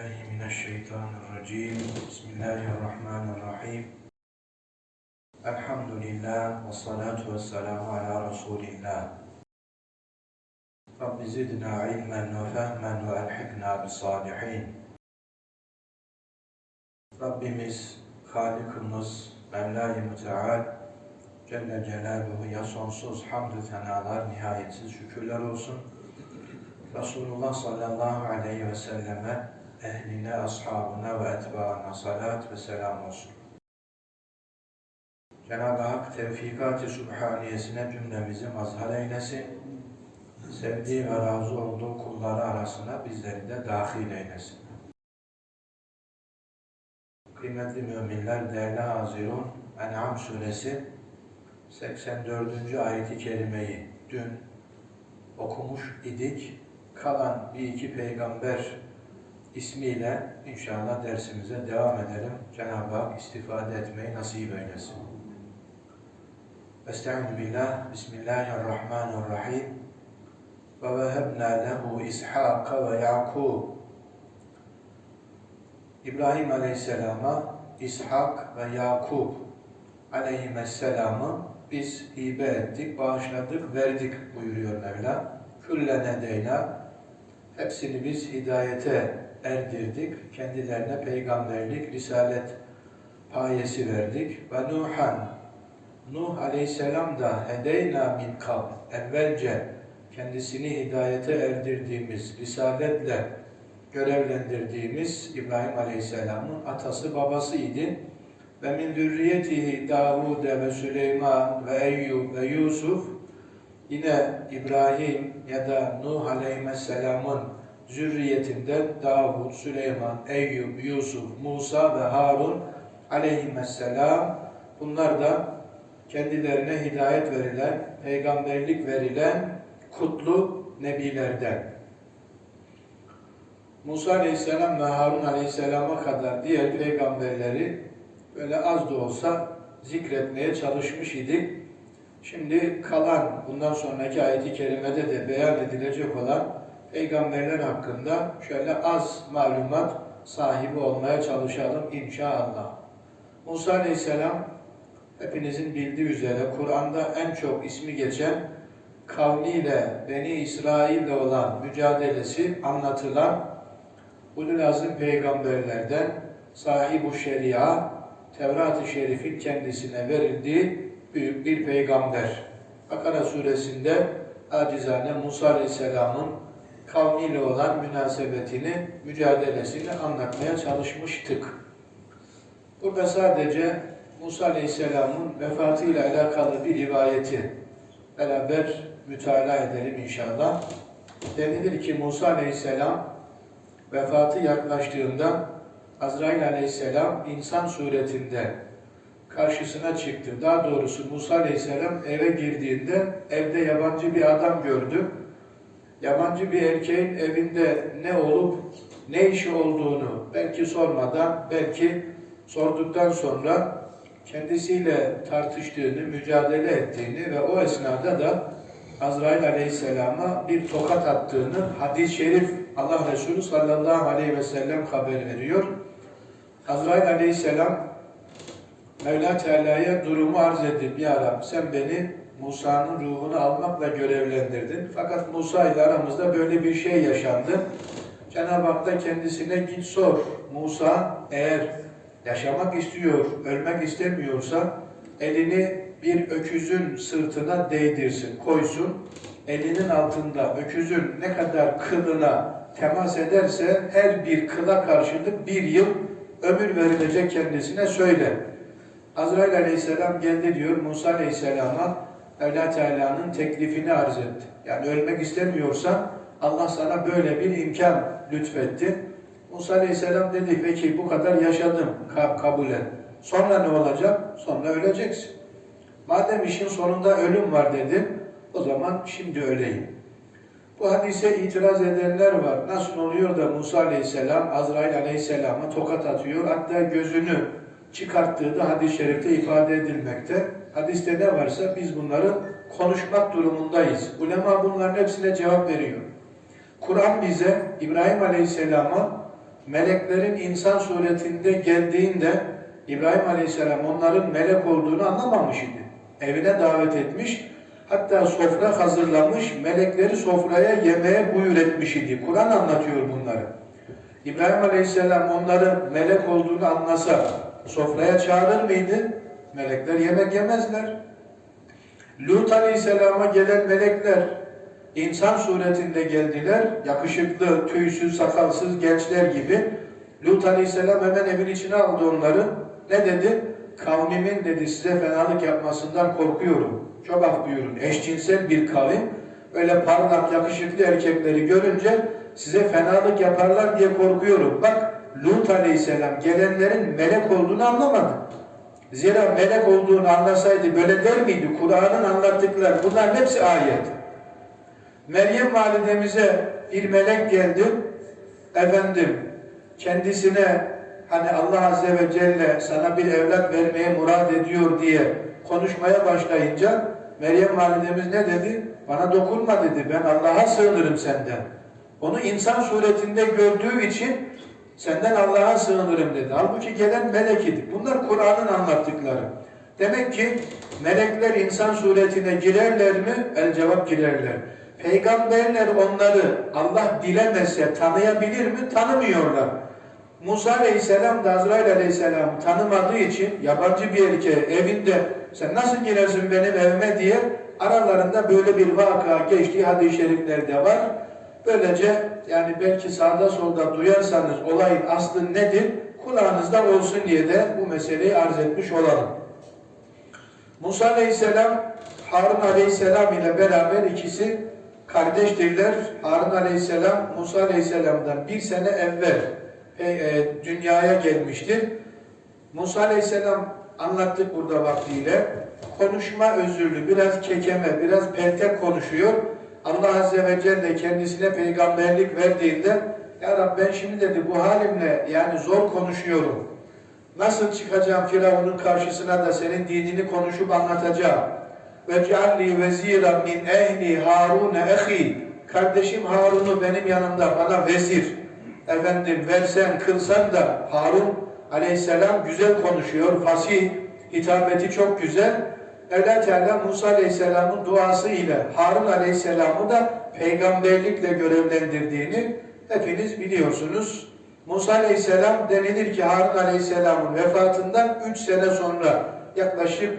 بالله من الشيطان الرجيم بسم الله الرحمن الرحيم الحمد لله والصلاة والسلام على رسول الله رب زدنا علما وفهما وألحقنا بالصالحين Rabbimiz, Halikimiz, Mevla-i Müteal, Celle Celaluhu ya sonsuz hamdü senalar, nihayetsiz şükürler olsun. Resulullah sallallahu aleyhi ve selleme, ehline, ashabına ve etbaına salat ve selam olsun. Cenab-ı Hak tevfikat-ı subhaniyesine cümlemizi mazhar eylesin. Sevdiği ve razı olduğu kulları arasına bizleri de dahil eylesin. Kıymetli müminler, değerli hazirun, En'am suresi 84. ayeti kerimeyi dün okumuş idik. Kalan bir iki peygamber ismiyle inşallah dersimize devam edelim. Cenab-ı Hak istifade etmeyi nasip eylesin. Estaizu billah, Bismillahirrahmanirrahim. Ve vehebna lehu İshaka ve Yakub. İbrahim Aleyhisselam'a İshak ve Yakub Aleyhisselam'ı biz hibe ettik, bağışladık, verdik buyuruyor Mevla. Küllene deyna hepsini biz hidayete erdirdik. Kendilerine peygamberlik, risalet payesi verdik. Ve Nuhan Nuh Aleyhisselam da hedeyna min kab evvelce kendisini hidayete erdirdiğimiz risaletle görevlendirdiğimiz İbrahim Aleyhisselam'ın atası babası idi. Ve min zürriyetihi Davud ve Süleyman ve Eyyub ve Yusuf yine İbrahim ya da Nuh Aleyhisselam'ın zürriyetinden Davud, Süleyman, Eyyub, Yusuf, Musa ve Harun Aleyhisselam bunlar da kendilerine hidayet verilen, peygamberlik verilen kutlu nebilerden. Musa Aleyhisselam ve Harun Aleyhisselam'a kadar diğer peygamberleri böyle az da olsa zikretmeye çalışmış idik. Şimdi kalan, bundan sonraki ayeti kerimede de beyan edilecek olan peygamberler hakkında şöyle az malumat sahibi olmaya çalışalım inşallah. Musa Aleyhisselam hepinizin bildiği üzere Kur'an'da en çok ismi geçen kavmiyle, Beni İsrail'le olan mücadelesi anlatılan ulul azim peygamberlerden sahib-u şeria, Tevrat-ı Şerif'in kendisine verildiği büyük bir peygamber. Bakara suresinde acizane Musa Aleyhisselam'ın kavmiyle olan münasebetini, mücadelesini anlatmaya çalışmıştık. Burada sadece Musa Aleyhisselam'ın vefatıyla alakalı bir rivayeti beraber mütalaa edelim inşallah. Denilir ki Musa Aleyhisselam vefatı yaklaştığında Azrail Aleyhisselam insan suretinde karşısına çıktı. Daha doğrusu Musa Aleyhisselam eve girdiğinde evde yabancı bir adam gördü. Yabancı bir erkeğin evinde ne olup ne işi olduğunu belki sormadan, belki sorduktan sonra kendisiyle tartıştığını, mücadele ettiğini ve o esnada da Azrail Aleyhisselam'a bir tokat attığını hadis-i şerif Allah Resulü sallallahu aleyhi ve sellem haber veriyor. Azrail Aleyhisselam Mevla Teala'ya durumu arz edip Ya Rab sen beni Musa'nın ruhunu almakla görevlendirdin. Fakat Musa ile aramızda böyle bir şey yaşandı. Cenab-ı Hak da kendisine git sor. Musa eğer yaşamak istiyor, ölmek istemiyorsa elini bir öküzün sırtına değdirsin, koysun. Elinin altında öküzün ne kadar kılına temas ederse her bir kıla karşılık bir yıl ömür verilecek kendisine söyle. Azrail aleyhisselam geldi diyor Musa aleyhisselama Mevla Teala'nın teklifini arz etti. Yani ölmek istemiyorsan Allah sana böyle bir imkan lütfetti. Musa aleyhisselam dedi peki bu kadar yaşadım kabul et. Sonra ne olacak? Sonra öleceksin. Madem işin sonunda ölüm var dedi o zaman şimdi öleyim. Bu hadise itiraz edenler var. Nasıl oluyor da Musa aleyhisselam Azrail aleyhisselama tokat atıyor hatta gözünü çıkarttığı da hadis-i şerifte ifade edilmekte. Hadiste ne varsa biz bunları konuşmak durumundayız. Ulema bunların hepsine cevap veriyor. Kur'an bize İbrahim Aleyhisselam'a meleklerin insan suretinde geldiğinde İbrahim Aleyhisselam onların melek olduğunu anlamamış idi. Evine davet etmiş, hatta sofra hazırlamış, melekleri sofraya yemeğe buyur etmiş idi. Kur'an anlatıyor bunları. İbrahim Aleyhisselam onların melek olduğunu anlasa sofraya çağırır mıydı? Melekler yemek yemezler. Lut Aleyhisselam'a gelen melekler insan suretinde geldiler. Yakışıklı, tüysüz, sakalsız gençler gibi. Lut Aleyhisselam hemen evin içine aldı onları. Ne dedi? Kavmimin dedi size fenalık yapmasından korkuyorum. Çok af buyurun. Eşcinsel bir kavim. Öyle parlak, yakışıklı erkekleri görünce size fenalık yaparlar diye korkuyorum. Bak Lut Aleyhisselam gelenlerin melek olduğunu anlamadı. Zira melek olduğunu anlasaydı böyle der miydi? Kur'an'ın anlattıkları bunların hepsi ayet. Meryem validemize bir melek geldi. Efendim kendisine hani Allah Azze ve Celle sana bir evlat vermeye murad ediyor diye konuşmaya başlayınca Meryem validemiz ne dedi? Bana dokunma dedi. Ben Allah'a sığınırım senden. Onu insan suretinde gördüğü için senden Allah'a sığınırım dedi. Halbuki gelen melek idi. Bunlar Kur'an'ın anlattıkları. Demek ki melekler insan suretine girerler mi? El cevap girerler. Peygamberler onları Allah dilemese tanıyabilir mi? Tanımıyorlar. Musa Aleyhisselam da Azrail Aleyhisselam'ı tanımadığı için yabancı bir erkeğe evinde sen nasıl girersin benim evime diye aralarında böyle bir vaka geçtiği hadis-i şeriflerde var. Böylece yani belki sağda solda duyarsanız olayın aslı nedir? Kulağınızda olsun diye de bu meseleyi arz etmiş olalım. Musa Aleyhisselam Harun Aleyhisselam ile beraber ikisi kardeştirler. Harun Aleyhisselam Musa Aleyhisselam'dan bir sene evvel e, e, dünyaya gelmiştir. Musa Aleyhisselam anlattık burada vaktiyle. Konuşma özürlü, biraz kekeme, biraz peltek konuşuyor. Allah Azze ve Celle kendisine peygamberlik verdiğinde Ya Rabbi ben şimdi dedi bu halimle yani zor konuşuyorum. Nasıl çıkacağım Firavun'un karşısına da senin dinini konuşup anlatacağım. Ve cealli vezira min ehli Harun ehi. Kardeşim Harun'u benim yanımda bana vezir. Efendim versen kılsan da Harun aleyhisselam güzel konuşuyor. Fasih, hitabeti çok güzel. Allah Teala Musa Aleyhisselam'ın duası ile Harun Aleyhisselam'ı da peygamberlikle görevlendirdiğini hepiniz biliyorsunuz. Musa Aleyhisselam denilir ki Harun Aleyhisselam'ın vefatından 3 sene sonra yaklaşık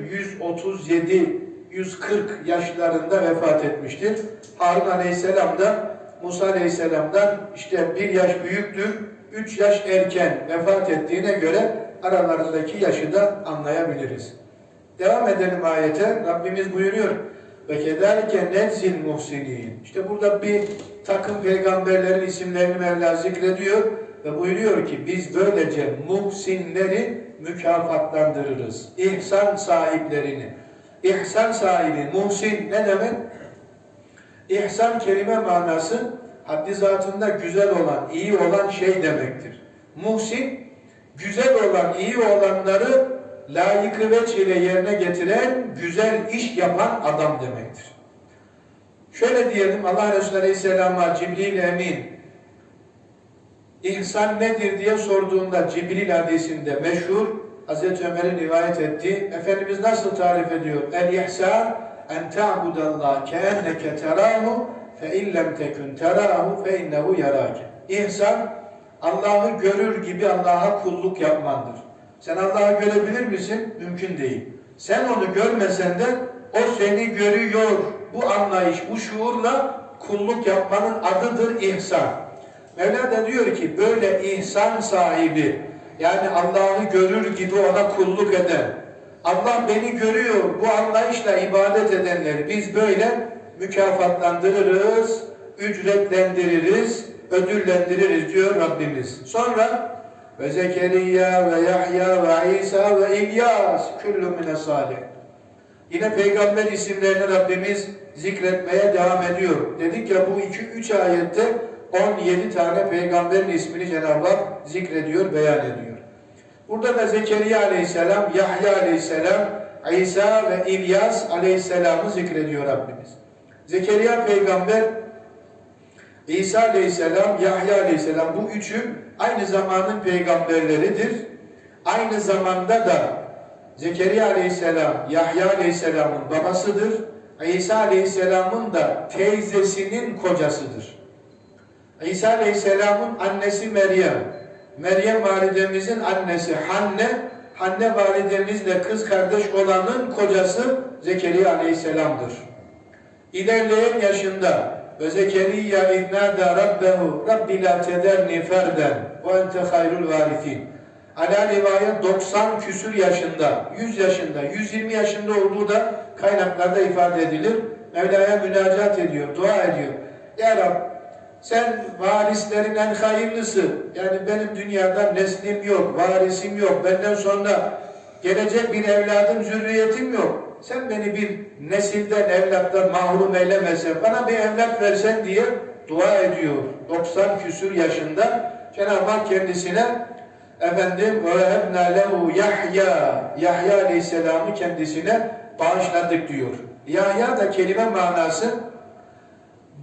137-140 yaşlarında vefat etmiştir. Harun Aleyhisselam da Musa Aleyhisselam'dan işte bir yaş büyüktür, 3 yaş erken vefat ettiğine göre aralarındaki yaşı da anlayabiliriz. Devam edelim ayete. Rabbimiz buyuruyor. Ve kederike nedzil muhsinin. İşte burada bir takım peygamberlerin isimlerini Mevla zikrediyor ve buyuruyor ki biz böylece muhsinleri mükafatlandırırız. İhsan sahiplerini. İhsan sahibi, muhsin ne demek? İhsan kelime manası haddi zatında güzel olan, iyi olan şey demektir. Muhsin, güzel olan, iyi olanları layıkı veç ile yerine getiren, güzel iş yapan adam demektir. Şöyle diyelim Allah Resulü Aleyhisselam'a Cibril Emin İhsan nedir diye sorduğunda Cibril hadisinde meşhur Hazreti Ömer'in rivayet ettiği Efendimiz nasıl tarif ediyor? El ihsan en ta'budallah keenneke terahu fe illem tekun terahu fe innehu yarake. İhsan Allah'ı görür gibi Allah'a kulluk yapmandır. Sen Allah'ı görebilir misin? Mümkün değil. Sen onu görmesen de o seni görüyor. Bu anlayış, bu şuurla kulluk yapmanın adıdır ihsan. Mevla da diyor ki böyle ihsan sahibi yani Allah'ı görür gibi ona kulluk eden Allah beni görüyor bu anlayışla ibadet edenleri biz böyle mükafatlandırırız, ücretlendiririz, ödüllendiririz diyor Rabbimiz. Sonra ve Zekeriya ve Yahya ve İsa ve İlyas küllü mine salih. Yine peygamber isimlerini Rabbimiz zikretmeye devam ediyor. Dedik ya bu iki üç ayette 17 tane peygamberin ismini Cenab-ı Hak zikrediyor, beyan ediyor. Burada da Zekeriya aleyhisselam, Yahya aleyhisselam, İsa ve İlyas aleyhisselamı zikrediyor Rabbimiz. Zekeriya peygamber İsa Aleyhisselam, Yahya Aleyhisselam bu üçü aynı zamanın peygamberleridir. Aynı zamanda da Zekeriya Aleyhisselam, Yahya Aleyhisselam'ın babasıdır. İsa Aleyhisselam'ın da teyzesinin kocasıdır. İsa Aleyhisselam'ın annesi Meryem, Meryem validemizin annesi Hanne, Hanne validemizle kız kardeş olanın kocası Zekeriya Aleyhisselam'dır. İlerleyen yaşında ve Zekeriya iznâdâ rabbehu Rabbi la tederni ferden ve ente hayrul varifin. Ala rivayet 90 küsür yaşında, 100 yaşında, 120 yaşında olduğu da kaynaklarda ifade edilir. Mevla'ya münacat ediyor, dua ediyor. Ya Rab sen varislerin en hayırlısı. Yani benim dünyada neslim yok, varisim yok. Benden sonra gelecek bir evladım, zürriyetim yok Sen beni bir nesilden, evlattan mahrum eylemesen, bana bir evlat versen diye dua ediyor. 90 küsür yaşında Cenab-ı Hak kendisine efendim وَهَبْنَا لَهُ Yahya Yahya Aleyhisselam'ı kendisine bağışladık diyor. Yahya da kelime manası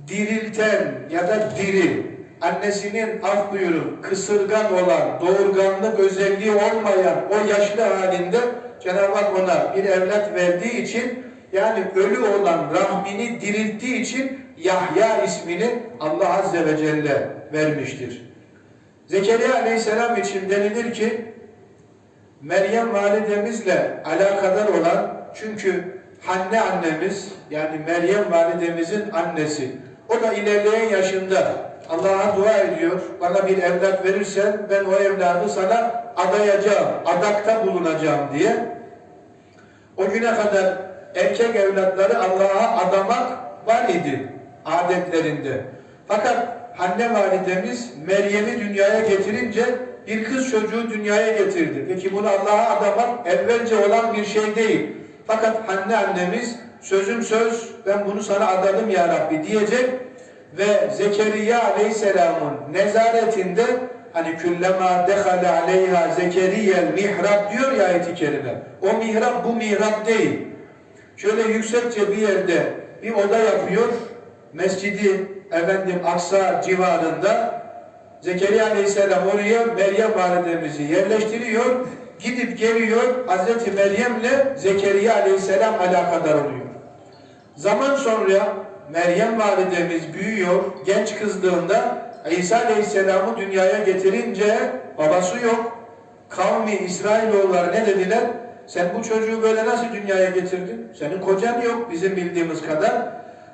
dirilten ya da diri, annesinin af buyurup kısırgan olan, doğurganlık özelliği olmayan o yaşlı halinde Cenab-ı Hak ona bir evlat verdiği için yani ölü olan rahmini dirilttiği için Yahya ismini Allah Azze ve Celle vermiştir. Zekeriya Aleyhisselam için denilir ki Meryem validemizle alakadar olan çünkü Hanne annemiz yani Meryem validemizin annesi o da ilerleyen yaşında Allah'a dua ediyor. Bana bir evlat verirsen ben o evladı sana adayacağım, adakta bulunacağım diye. O güne kadar erkek evlatları Allah'a adamak var idi adetlerinde. Fakat Hanne validemiz Meryem'i dünyaya getirince bir kız çocuğu dünyaya getirdi. Peki bunu Allah'a adamak evvelce olan bir şey değil. Fakat Hanne annemiz sözüm söz ben bunu sana adadım ya Rabbi diyecek ve Zekeriya Aleyhisselam'ın nezaretinde hani küllema dehale aleyha Zekeriyel mihrab diyor ya ayet-i kerime. O mihrap bu mihrap değil. Şöyle yüksekçe bir yerde bir oda yapıyor. Mescidi efendim Aksa civarında Zekeriya Aleyhisselam oraya Meryem validemizi yerleştiriyor. Gidip geliyor Hazreti Meryem'le Zekeriya Aleyhisselam alakadar oluyor. Zaman sonra Meryem validemiz büyüyor, genç kızlığında İsa Aleyhisselam'ı dünyaya getirince babası yok. Kavmi İsrailoğulları ne dediler? Sen bu çocuğu böyle nasıl dünyaya getirdin? Senin kocan yok bizim bildiğimiz kadar.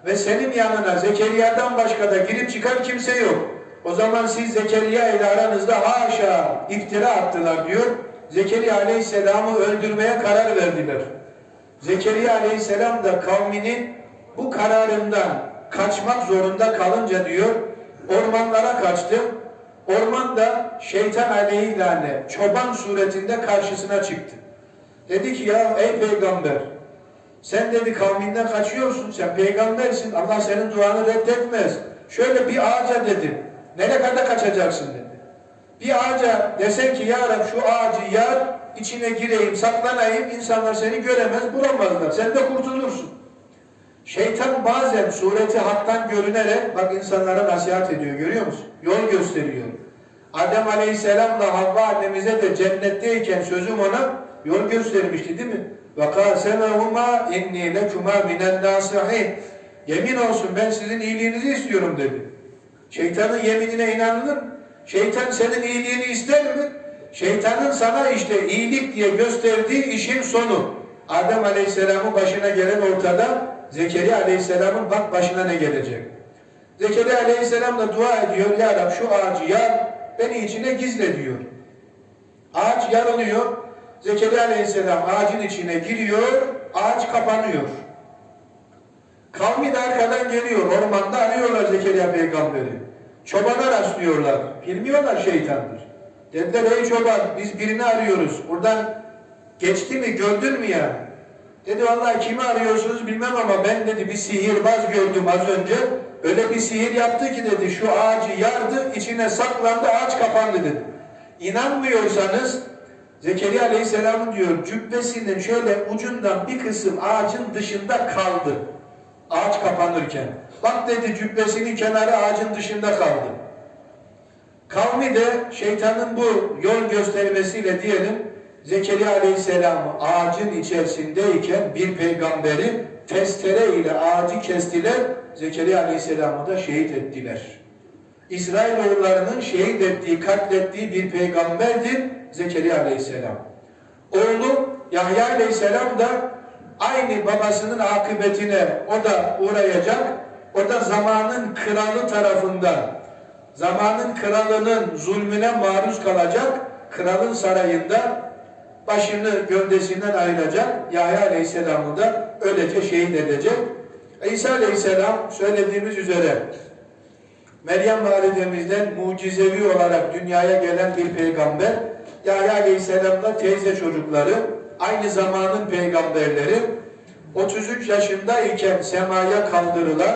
Ve senin yanına Zekeriya'dan başka da girip çıkan kimse yok. O zaman siz Zekeriya ile aranızda haşa iftira attılar diyor. Zekeriya Aleyhisselam'ı öldürmeye karar verdiler. Zekeriya Aleyhisselam da kavminin bu kararından kaçmak zorunda kalınca diyor ormanlara kaçtı. Ormanda şeytan aleyhilâne çoban suretinde karşısına çıktı. Dedi ki ya ey peygamber sen dedi kavminden kaçıyorsun sen peygambersin Allah senin duanı reddetmez. Şöyle bir ağaca dedi nereye kadar kaçacaksın dedi. Bir ağaca desen ki ya Rab şu ağacı yar içine gireyim saklanayım insanlar seni göremez bulamazlar sen de kurtulursun. Şeytan bazen sureti haktan görünerek bak insanlara nasihat ediyor görüyor musun? Yol gösteriyor. Adem Aleyhisselam'la Havva annemize de cennetteyken sözüm ona yol göstermişti değil mi? Kasemehuma inni lekuma minen nasihin. Yemin olsun ben sizin iyiliğinizi istiyorum dedi. Şeytanın yeminine inanılır? Şeytan senin iyiliğini ister mi? Şeytanın sana işte iyilik diye gösterdiği işin sonu. Adem Aleyhisselam'ın başına gelen ortada, Zekeriya Aleyhisselam'ın bak başına ne gelecek. Zekeriya Aleyhisselam da dua ediyor, Ya Rab şu ağacı yar, beni içine gizle diyor. Ağaç yarılıyor, Zekeriya Aleyhisselam ağacın içine giriyor, ağaç kapanıyor. Kavmi de arkadan geliyor, ormanda arıyorlar Zekeriya peygamberi. Çobana rastlıyorlar, bilmiyorlar şeytandır. Dediler ey çoban biz birini arıyoruz, buradan geçti mi, gördün mü yani? Dedi vallahi kimi arıyorsunuz bilmem ama ben dedi bir sihirbaz gördüm az önce. Öyle bir sihir yaptı ki dedi şu ağacı yardı, içine saklandı, ağaç kapandı dedi. İnanmıyorsanız Zekeriya Aleyhisselam'ın diyor cübbesinin şöyle ucundan bir kısım ağacın dışında kaldı. Ağaç kapanırken. Bak dedi cübbesinin kenarı ağacın dışında kaldı. Kavmi de şeytanın bu yol göstermesiyle diyelim Zekeriya Aleyhisselam'ı ağacın içerisindeyken bir peygamberi testere ile ağacı kestiler. Zekeriya Aleyhisselam'ı da şehit ettiler. İsrailoğullarının şehit ettiği, katlettiği bir peygamberdir Zekeriya Aleyhisselam. Oğlu Yahya Aleyhisselam da aynı babasının akıbetine o da uğrayacak. O da zamanın kralı tarafından, zamanın kralının zulmüne maruz kalacak. Kralın sarayında başını gövdesinden ayıracak. Yahya Aleyhisselam'ı da öylece şehit edecek. İsa Aleyhisselam söylediğimiz üzere Meryem validemizden mucizevi olarak dünyaya gelen bir peygamber. Yahya Aleyhisselam'la teyze çocukları, aynı zamanın peygamberleri. 33 yaşındayken semaya kaldırılan,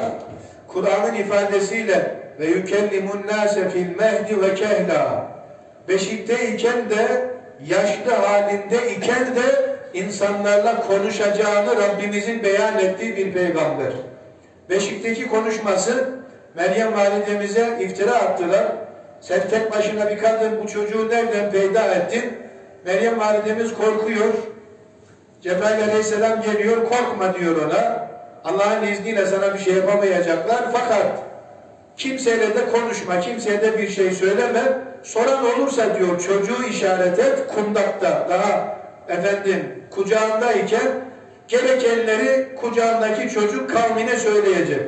Kur'an'ın ifadesiyle ve yükellimun nase fil mehdi ve kehla. Beşikteyken de yaşlı halinde iken de insanlarla konuşacağını Rabbimizin beyan ettiği bir peygamber. Beşikteki konuşması Meryem validemize iftira attılar. Sen tek başına bir kadın bu çocuğu nereden peyda ettin? Meryem validemiz korkuyor. Cebrail aleyhisselam geliyor korkma diyor ona. Allah'ın izniyle sana bir şey yapamayacaklar fakat kimseyle de konuşma, kimseye de bir şey söyleme. Soran olursa diyor çocuğu işaret et kundakta daha efendim kucağındayken gerekenleri kucağındaki çocuk kavmine söyleyecek.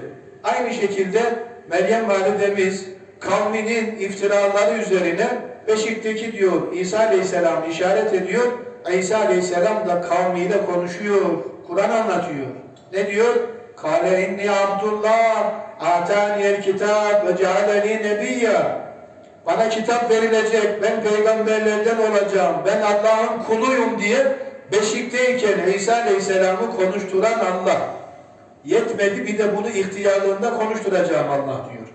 Aynı şekilde Meryem validemiz kavminin iftiraları üzerine Beşik'teki diyor İsa Aleyhisselam işaret ediyor. İsa Aleyhisselam da kavmiyle konuşuyor. Kur'an anlatıyor. Ne diyor? Kale inni Abdullah ataniyel kitap ve cealeni nebiyya bana kitap verilecek, ben peygamberlerden olacağım, ben Allah'ın kuluyum diye beşikteyken İsa Aleyhisselam'ı konuşturan Allah. Yetmedi bir de bunu ihtiyarlığında konuşturacağım Allah diyor.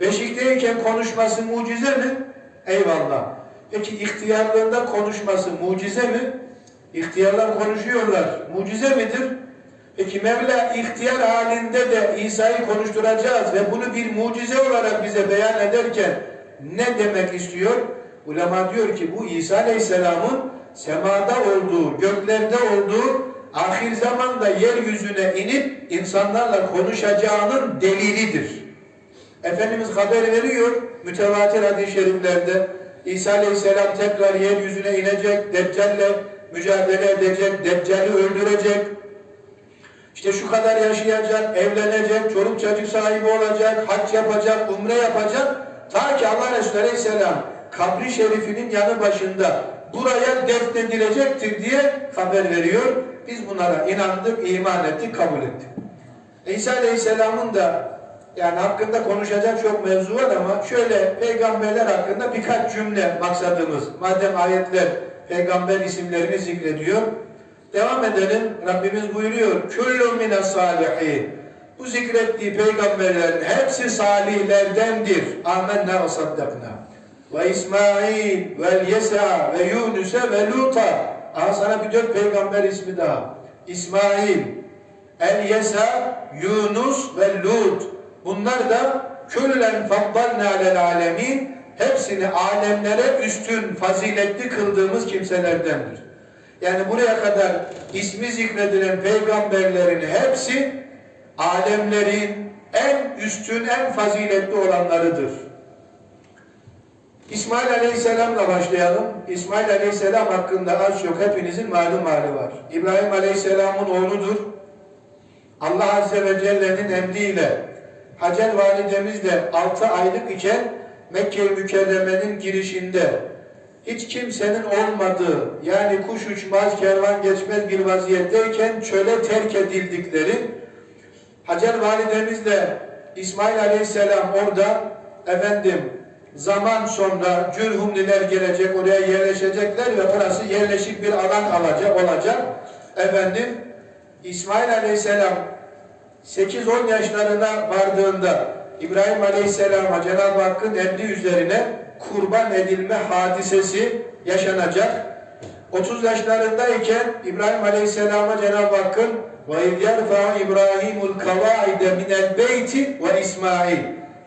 Beşikteyken konuşması mucize mi? Eyvallah. Peki ihtiyarlığında konuşması mucize mi? İhtiyarlar konuşuyorlar. Mucize midir? Peki Mevla ihtiyar halinde de İsa'yı konuşturacağız ve bunu bir mucize olarak bize beyan ederken ne demek istiyor? Ulema diyor ki bu İsa Aleyhisselam'ın semada olduğu, göklerde olduğu, ahir zamanda yeryüzüne inip insanlarla konuşacağının delilidir. Efendimiz haber veriyor mütevatir hadis-i şeriflerde İsa Aleyhisselam tekrar yeryüzüne inecek, Deccal'le mücadele edecek, Deccal'i öldürecek. İşte şu kadar yaşayacak, evlenecek, çoluk çocuk sahibi olacak, hac yapacak, umre yapacak. Ta ki Allah Resulü Aleyhisselam kabri şerifinin yanı başında buraya defnedilecektir diye haber veriyor. Biz bunlara inandık, iman ettik, kabul ettik. İsa Aleyhisselam'ın da yani hakkında konuşacak çok mevzu var ama şöyle peygamberler hakkında birkaç cümle maksadımız. Madem ayetler peygamber isimlerini zikrediyor. Devam edelim. Rabbimiz buyuruyor. Küllü mine salihin. Bu zikrettiği peygamberlerin hepsi salihlerdendir. Amenna ve saddakna. Ve İsmail ve Yesa ve Yunus'e ve Lut'a. Aha sana bir dört peygamber ismi daha. İsmail, El Yesa, Yunus ve Lut. Bunlar da küllen faddalna alel alemin. Hepsini alemlere üstün, faziletli kıldığımız kimselerdendir. Yani buraya kadar ismi zikredilen peygamberlerin hepsi alemlerin en üstün, en faziletli olanlarıdır. İsmail Aleyhisselam'la başlayalım. İsmail Aleyhisselam hakkında az çok hepinizin malum hali var. İbrahim Aleyhisselam'ın oğludur. Allah Azze ve Celle'nin emriyle Hacer validemiz de 6 aylık iken Mekke-i Mükerreme'nin girişinde hiç kimsenin olmadığı yani kuş uçmaz, kervan geçmez bir vaziyetteyken çöle terk edildikleri Hacer validemizle İsmail aleyhisselam orada efendim zaman sonra Cürhumliler gelecek oraya yerleşecekler ve burası yerleşik bir alan alacak olacak. Efendim İsmail aleyhisselam 8-10 yaşlarına vardığında İbrahim Aleyhisselam'a Cenab-ı Hakk'ın emri üzerine kurban edilme hadisesi yaşanacak. 30 yaşlarındayken İbrahim Aleyhisselam'a Cenab-ı Hakk'ın Yerfa'u İbrahimul kavaide minel beyti ve İsmail.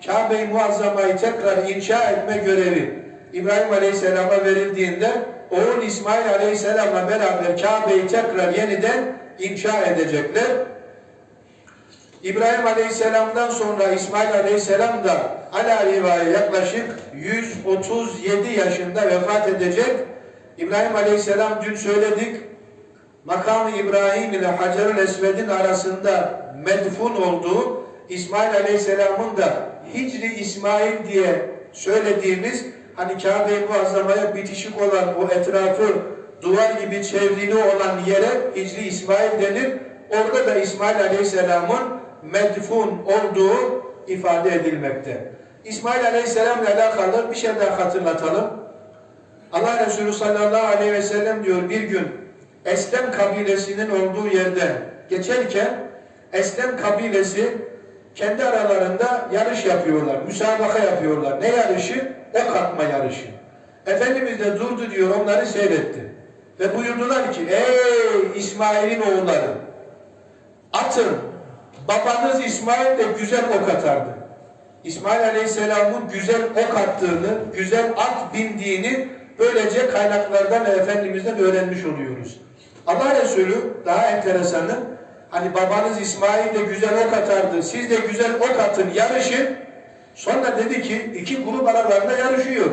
Kabe-i Muazzama'yı tekrar inşa etme görevi İbrahim Aleyhisselam'a verildiğinde oğul İsmail Aleyhisselam'la beraber Kabe'yi tekrar yeniden inşa edecekler. İbrahim Aleyhisselam'dan sonra İsmail Aleyhisselam da ala rivaya yaklaşık 137 yaşında vefat edecek. İbrahim Aleyhisselam dün söyledik makamı İbrahim ile Hacer-ül Esved'in arasında medfun olduğu İsmail Aleyhisselam'ın da Hicri İsmail diye söylediğimiz hani Kabe-i Muazzama'ya bitişik olan o etrafı duvar gibi çevrili olan yere Hicri İsmail denir. Orada da İsmail Aleyhisselam'ın medfun olduğu ifade edilmekte. İsmail Aleyhisselam ile alakalı bir şey daha hatırlatalım. Allah Resulü sallallahu aleyhi ve sellem diyor bir gün Eslem kabilesinin olduğu yerden geçerken Eslem kabilesi kendi aralarında yarış yapıyorlar, müsabaka yapıyorlar. Ne yarışı? Ok atma yarışı. Efendimiz de durdu diyor onları seyretti. Ve buyurdular ki ey İsmail'in oğulları atın babanız İsmail de güzel ok atardı. İsmail Aleyhisselam'ın güzel ok attığını, güzel at bindiğini böylece kaynaklardan ve Efendimiz'den öğrenmiş oluyoruz. Allah Resulü daha enteresanı hani babanız İsmail de güzel ok atardı, siz de güzel ok atın yarışın. Sonra dedi ki iki grup aralarında yarışıyor.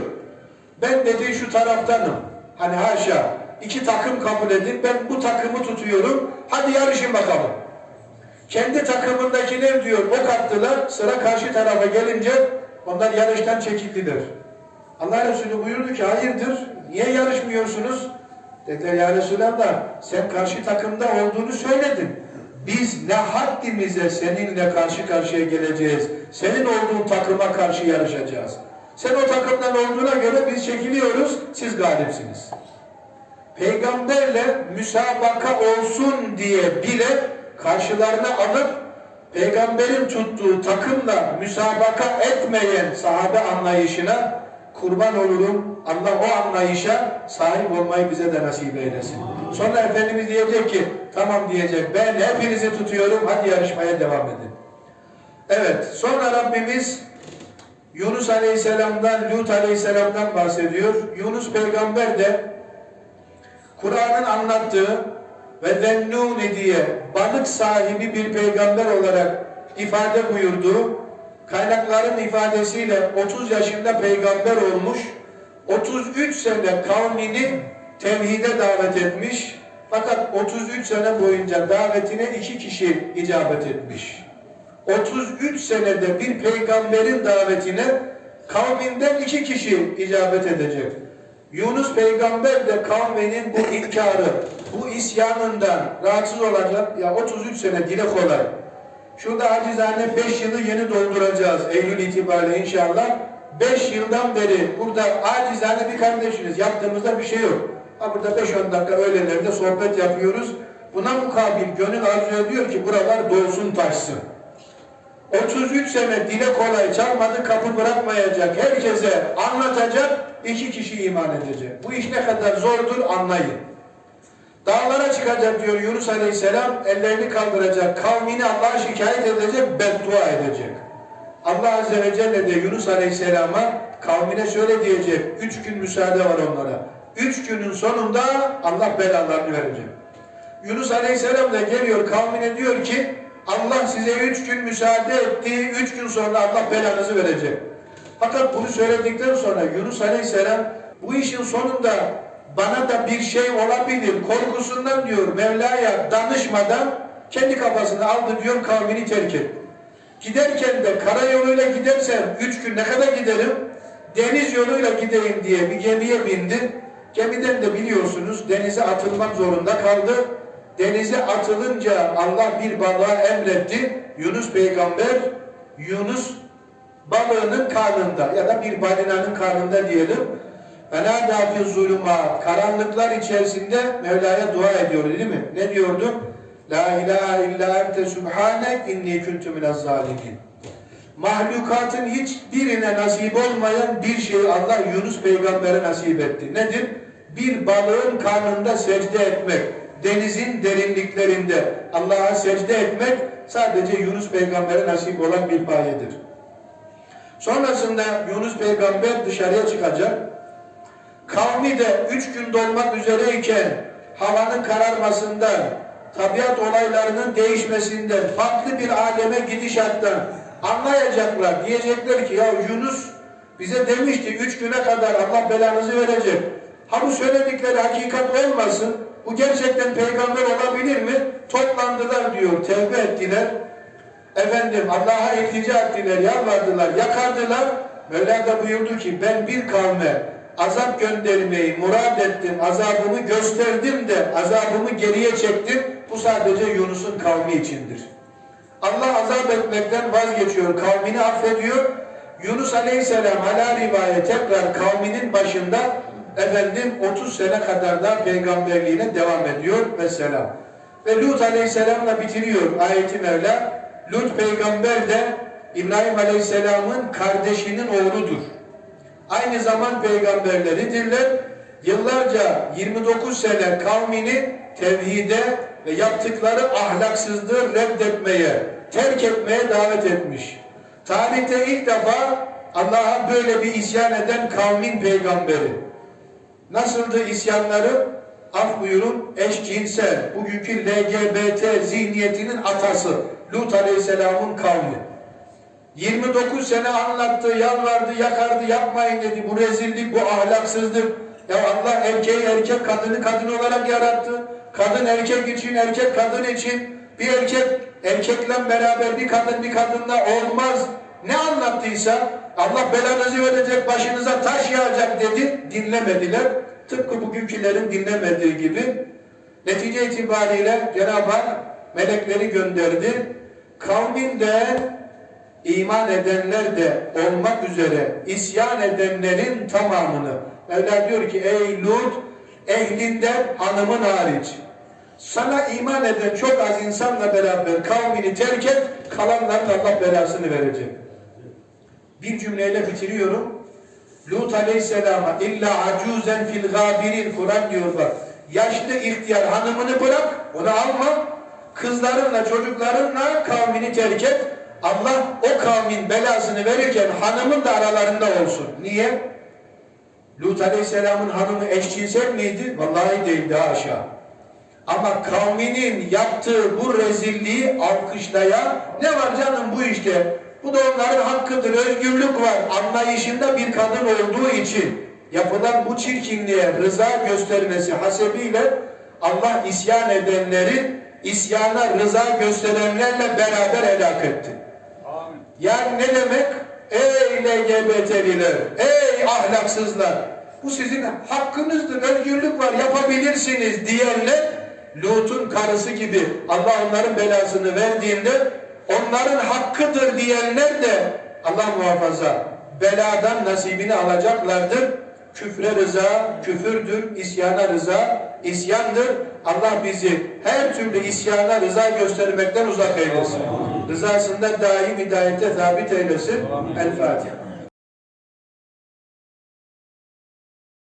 Ben dedi şu taraftanım. Hani haşa iki takım kabul edin ben bu takımı tutuyorum. Hadi yarışın bakalım. Kendi takımındakiler diyor ok attılar. Sıra karşı tarafa gelince onlar yarıştan çekildiler. Allah Resulü buyurdu ki hayırdır niye yarışmıyorsunuz? Dediler ya Resulallah sen karşı takımda olduğunu söyledin. Biz ne haddimize seninle karşı karşıya geleceğiz. Senin olduğun takıma karşı yarışacağız. Sen o takımdan olduğuna göre biz çekiliyoruz, siz galipsiniz. Peygamberle müsabaka olsun diye bile karşılarına alıp peygamberin tuttuğu takımla müsabaka etmeyen sahabe anlayışına kurban olurum. Allah o anlayışa sahip olmayı bize de nasip eylesin. Sonra Efendimiz diyecek ki tamam diyecek ben hepinizi tutuyorum hadi yarışmaya devam edin. Evet sonra Rabbimiz Yunus Aleyhisselam'dan Lut Aleyhisselam'dan bahsediyor. Yunus peygamber de Kur'an'ın anlattığı ve Zennuni diye balık sahibi bir peygamber olarak ifade buyurduğu kaynakların ifadesiyle 30 yaşında peygamber olmuş 33 sene kavmini tevhide davet etmiş fakat 33 sene boyunca davetine iki kişi icabet etmiş. 33 senede bir peygamberin davetine kavminden iki kişi icabet edecek. Yunus peygamber de kavminin bu inkarı, bu isyanından rahatsız olacak. Ya 33 sene dile kolay. Şurada acizane 5 yılı yeni dolduracağız Eylül itibariyle inşallah. 5 yıldan beri burada acizane bir kardeşiniz yaptığımızda bir şey yok. Ha burada 5-10 dakika öğlenlerde sohbet yapıyoruz. Buna mukabil gönül arzu ediyor ki buralar dolsun taşsın. 33 sene dile kolay çalmadı kapı bırakmayacak. Herkese anlatacak, iki kişi iman edecek. Bu iş ne kadar zordur anlayın. Dağlara çıkacak diyor Yunus Aleyhisselam, ellerini kaldıracak, kavmini Allah'a şikayet edecek, beddua edecek. Allah Azze ve Celle de Yunus Aleyhisselam'a kavmine şöyle diyecek, üç gün müsaade var onlara. Üç günün sonunda Allah belalarını verecek. Yunus Aleyhisselam da geliyor kavmine diyor ki, Allah size üç gün müsaade etti, üç gün sonra Allah belanızı verecek. Fakat bunu söyledikten sonra Yunus Aleyhisselam bu işin sonunda bana da bir şey olabilir korkusundan diyor Mevla'ya danışmadan kendi kafasını aldı diyor kavmini terk etti. Giderken de karayoluyla gidersem üç gün ne kadar giderim? Deniz yoluyla gideyim diye bir gemiye bindi. Gemiden de biliyorsunuz denize atılmak zorunda kaldı. Denize atılınca Allah bir balığa emretti. Yunus peygamber Yunus balığının karnında ya da bir balinanın karnında diyelim. Fena dafi zuluma karanlıklar içerisinde Mevla'ya dua ediyor değil mi? Ne diyordu? La ilahe illa ente subhanek inni kuntu minez zalimin. Mahlukatın hiçbirine nasip olmayan bir şeyi Allah Yunus peygambere nasip etti. Nedir? Bir balığın karnında secde etmek. denizin derinliklerinde Allah'a secde etmek sadece Yunus peygambere nasip olan bir payedir. Sonrasında Yunus peygamber dışarıya çıkacak. Kavmi de üç gün dolmak üzereyken havanın kararmasından, tabiat olaylarının değişmesinden, farklı bir aleme gidişattan anlayacaklar. Diyecekler ki ya Yunus bize demişti üç güne kadar Allah belanızı verecek. Ha bu söyledikleri hakikat olmasın. Bu gerçekten peygamber olabilir mi? Toplandılar diyor, tevbe ettiler. Efendim Allah'a iltica ettiler, yalvardılar, yakardılar. Mevla da buyurdu ki ben bir kavme azap göndermeyi murad ettim, azabımı gösterdim de azabımı geriye çektim. Bu sadece Yunus'un kavmi içindir. Allah azap etmekten vazgeçiyor, kavmini affediyor. Yunus Aleyhisselam hala rivayet tekrar kavminin başında efendim 30 sene kadar da peygamberliğine devam ediyor ve selam. Ve Lut Aleyhisselam'la bitiriyor ayeti Mevla. Lut peygamber de İbrahim Aleyhisselam'ın kardeşinin oğludur. Aynı zaman peygamberleridirler. Yıllarca 29 sene kavmini tevhide ve yaptıkları ahlaksızlığı reddetmeye, terk etmeye davet etmiş. Tarihte ilk defa Allah'a böyle bir isyan eden kavmin peygamberi. Nasıldı isyanları? Af buyurun eşcinsel, bugünkü LGBT zihniyetinin atası Lut Aleyhisselam'ın kavmi. 29 sene anlattı, yalvardı, yakardı, yapmayın dedi. Bu rezillik, bu ahlaksızlık. Ya Allah erkeği erkek, kadını kadın olarak yarattı. Kadın erkek için, erkek kadın için. Bir erkek erkekle beraber bir kadın bir kadınla olmaz. Ne anlattıysa Allah belanızı verecek, başınıza taş yağacak dedi. Dinlemediler. Tıpkı bugünkülerin dinlemediği gibi. Netice itibariyle Cenab-ı Hak melekleri gönderdi. Kavminden iman edenler de olmak üzere isyan edenlerin tamamını Mevla diyor ki ey Lut ehlinden hanımın hariç sana iman eden çok az insanla beraber kavmini terk et kalanların Allah belasını verecek. Bir cümleyle bitiriyorum. Lut aleyhisselama illa acuzen fil gabirin Kur'an diyor bak. Yaşlı ihtiyar hanımını bırak onu alma. Kızlarınla çocuklarınla kavmini terk et. Allah o kavmin belasını verirken hanımın da aralarında olsun. Niye? Lut Aleyhisselam'ın hanımı eşcinsel miydi? Vallahi değildi aşağı. Ama kavminin yaptığı bu rezilliği alkışlayan ne var canım bu işte? Bu da onların hakkıdır, özgürlük var. Anlayışında bir kadın olduğu için yapılan bu çirkinliğe rıza göstermesi hasebiyle Allah isyan edenleri isyana rıza gösterenlerle beraber helak etti. Yani ne demek? Ey LGBT'liler, ey ahlaksızlar, bu sizin hakkınızdır, özgürlük var, yapabilirsiniz diyenler, Lut'un karısı gibi Allah onların belasını verdiğinde, onların hakkıdır diyenler de Allah muhafaza beladan nasibini alacaklardır. Küfre rıza, küfürdür, isyana rıza, isyandır. Allah bizi her türlü isyana rıza göstermekten uzak eylesin. Rızasında daim hidayete sabit eylesin. El Fatiha.